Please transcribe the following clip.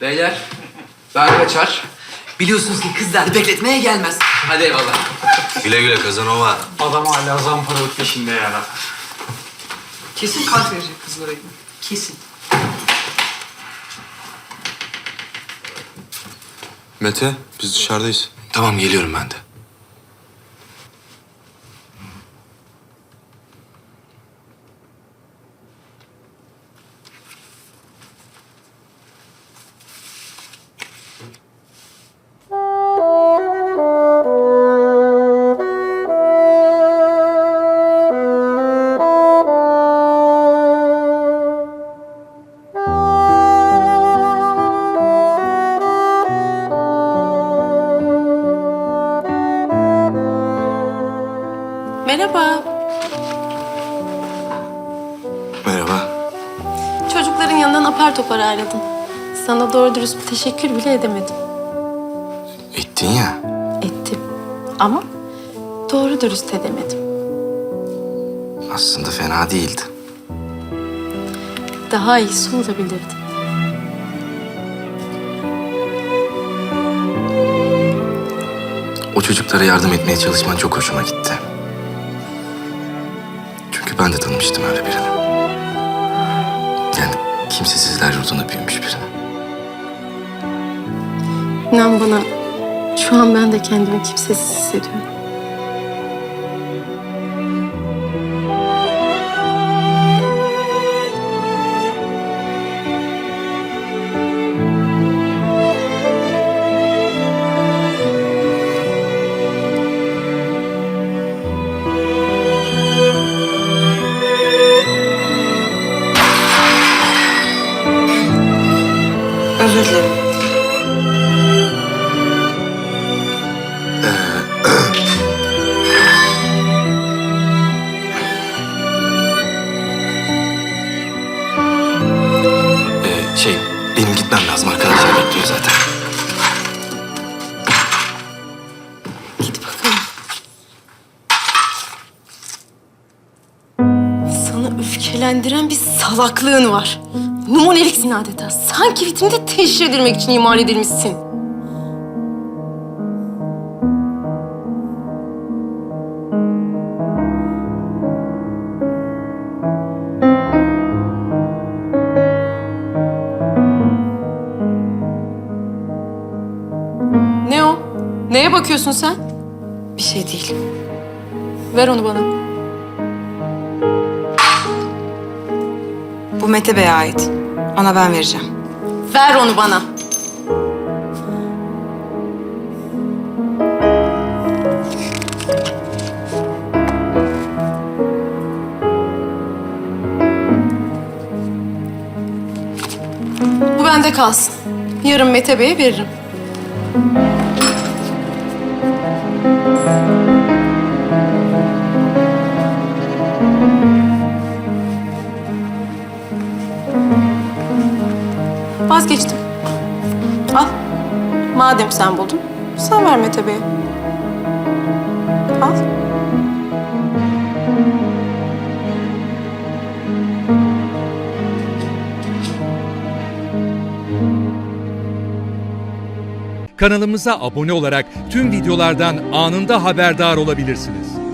Beyler, ben kaçar. Biliyorsunuz ki kızlar bekletmeye gelmez. Hadi eyvallah. Güle güle Kazanova. Adam hala zamparalık peşinde ya. Kesin kart verecek kızlara. Kesin. Mete, biz dışarıdayız. Tamam, geliyorum ben de. Merhaba. Merhaba. Çocukların yanından apar topar ayrıldım. Sana doğru dürüst bir teşekkür bile edemedim. Ettin ya. Ettim. Ama doğru dürüst edemedim. Aslında fena değildi. Daha iyisi olabilirdi. O çocuklara yardım etmeye çalışman çok hoşuma gitti. Ben de tanımıştım öyle birini. Yani kimsesizler yurdunda büyümüş birini. İnan bana şu an ben de kendimi kimsesiz hissediyorum. Benim gitmem lazım. Arkadaşlar bekliyor zaten. Git bakalım. Sana öfkelendiren bir salaklığın var. Numuneliksin adeta. Sanki vitrinde teşhir edilmek için imal edilmişsin. Neye bakıyorsun sen? Bir şey değil. Ver onu bana. Bu Mete Bey'e ait. Ona ben vereceğim. Ver onu bana. Bu bende kalsın. Yarın Mete Bey'e veririm. Vazgeçtim. Al. Madem sen buldun, sen ver Mete. Al. Kanalımıza abone olarak tüm videolardan anında haberdar olabilirsiniz.